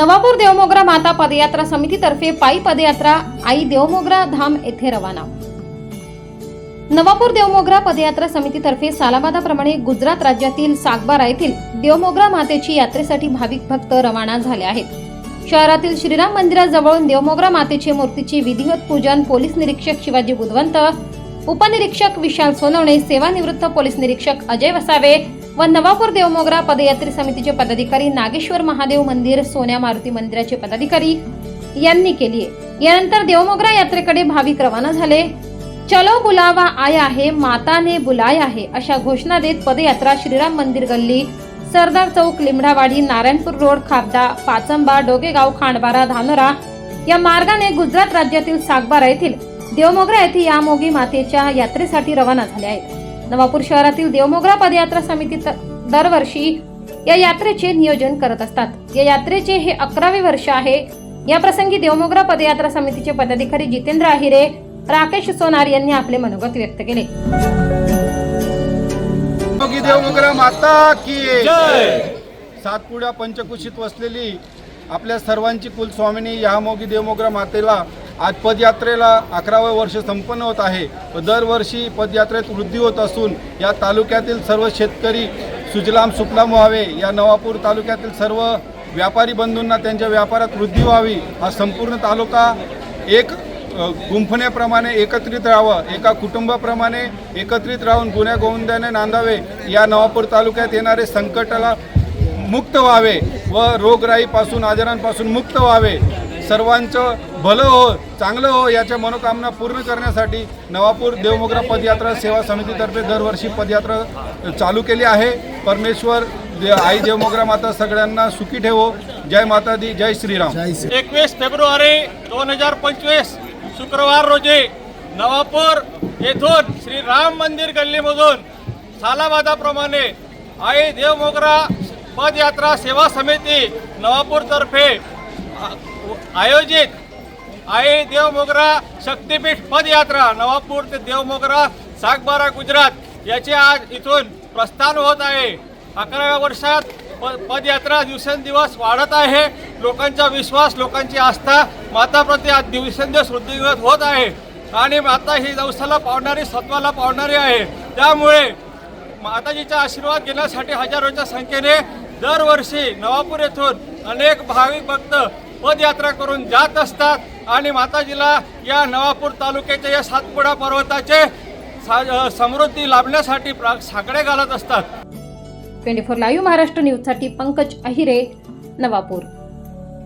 नवापूर देवमोगरा माता पदयात्रा समितीतर्फे पायी पदयात्रा आई देवमोगरा धाम येथे रवाना. नवापूर देवमोगरा पदयात्रा समितीतर्फे सालाबादाप्रमाणे गुजरात राज्यातील सागबारा येथील देवमोगरा मातेची यात्रेसाठी भाविक भक्त रवाना झाले आहेत. शहरातील श्रीराम मंदिराजवळून देवमोगरा मातेची मूर्तीची विधिवत पूजन पोलीस निरीक्षक शिवाजी बुधवंत उपनिरीक्षक विशाल सोनवणे सेवानिवृत्त पोलीस निरीक्षक अजय वसावे व नवापूर देवमोगरा पदयात्री समितीचे पदाधिकारी नागेश्वर महादेव मंदिर सोन्या मारुती मंदिराचे पदाधिकारी यांनी केली आहे. यानंतर देवमोगरा यात्रेकडे भाविक रवाना झाले. चलो बुलावा आया है माता ने बुलाया है अशा घोषणा देत पदयात्रा श्रीराम मंदिर गल्ली सरदार चौक लिमडावाडी नारायणपूर रोड खापदा पाचंबा डोगेगाव खांडबारा धानोरा या मार्गाने गुजरात राज्यातील सागबारा येथील देवमोगरा येथे यामोगी मातेच्या यात्रेसाठी रवाना झाले आहेत. नवापूर शहरातील देवमोगरा पदयात्रा समिती दरवर्षी या यात्रेचे नियोजन करत असतात. या यात्रेचे हे अकरावे वर्ष आहे. या प्रसंगी देवमोगरा पदयात्रा समितीचे पदाधिकारी जितेंद्र आहिरे राकेश सोनार यांनी आपले मनोगत व्यक्त केले. देवमोगरा माता की सातपुड्या पंचकुशीत वसलेली आपल्या सर्वांची कुलस्वामिनी यामोगी देवमोगरा मातेला आज पदयात्रेला अकरावं वर्ष संपन्न होत आहे. व दरवर्षी पदयात्रेत वृद्धी होत असून या तालुक्यातील सर्व शेतकरी सुजलाम सुफलाम व्हावे. या नवापूर तालुक्यातील सर्व व्यापारी बंधूंना त्यांच्या व्यापारात वृद्धी व्हावी हा संपूर्ण तालुका एक गुंफण्याप्रमाणे एकत्रित राहावं. एका कुटुंबाप्रमाणे एकत्रित राहून गुन्ह्या गोविंदाने नांदावे. या नवापूर तालुक्यात येणारे संकटाला मुक्त व्हावे व रोगराईपासून आजारांपासून मुक्त व्हावे. सर्वांचं भलं हो चांगलं हो याच्या मनोकामना पूर्ण करण्यासाठी नवापूर देवमोगरा पदयात्रा सेवा समितीतर्फे दरवर्षी पदयात्रा चालू केली आहे. परमेश्वर दे- आई देवमोगरा माता सगळ्यांना सुखी ठेवो. जय माता दी जय श्रीराम एकवीस फेब्रुवारी दोन हजार पंचवीस शुक्रवार रोजी नवापूर येथून श्री राम मंदिर गल्लीमधून सालाबादाप्रमाणे आई देवमोगरा पदयात्रा सेवा समिती नवापूरतर्फे आयोजित आहे देवमोगरा शक्तीपीठ पदयात्रा नवापूर ते देवमोगरा सागबारा गुजरात याचे आज इथून प्रस्थान होत आहे. अकराव्या वर्षात प पदयात्रा दिवसेंदिवस वाढत आहे. लोकांचा विश्वास लोकांची आस्था माताप्रती आज दिवसेंदिवस वृद्धिंगत होत आहे. आणि माता ही नवसाला पावणारी सत्वाला पावणारी आहे. त्यामुळे माताजीचा आशीर्वाद घेण्यासाठी हजारोच्या संख्येने दरवर्षी नवापूर येथून अनेक भाविक भक्त पदयात्रा करून जात असतात. आणि माताजीला या नवापूर तालुक्याच्या या सातपुडा पर्वताचे सा- समृद्धी लाभण्यासाठी प्रा- साकडे घालत असतात. ट्वेंटी फोर लाईव्ह महाराष्ट्र न्यूजसाठी पंकज अहिरे नवापूर.